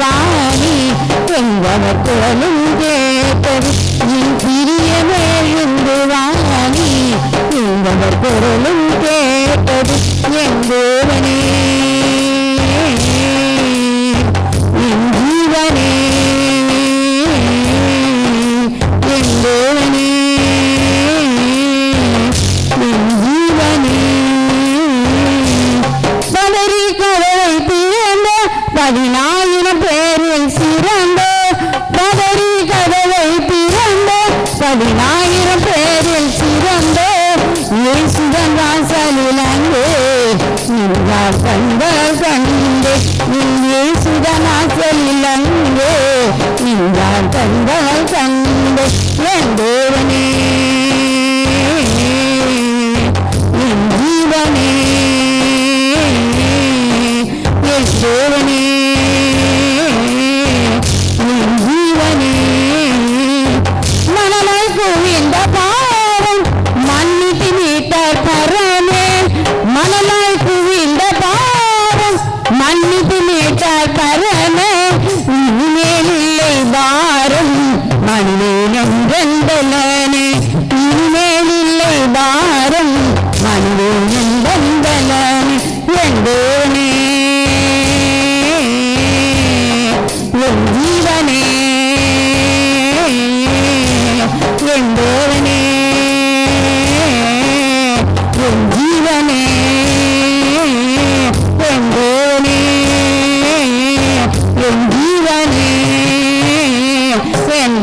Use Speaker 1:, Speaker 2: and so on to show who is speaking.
Speaker 1: வாணி எங்கவர் குரலும் கேட்டது என் பிரியமேழும் என் என் தேவனே என் ஜீவனே பதறி கதவை திறந்த பதினாயிரம் பேரில் சிறந்த பதறி கதவை திறந்த பதினாயிரம் பேரில் சிறந்த இயேசுதன் வாசலில் அங்கே நின்றார் கண்டு இயேசுதன் வாசலில் அங்கே நின்றார் கண்கள் கண்டு என் தேவனே என் ஜீவனே என் தேவனே என் ஜீவனே என் கோனே என் ஜீவனே என்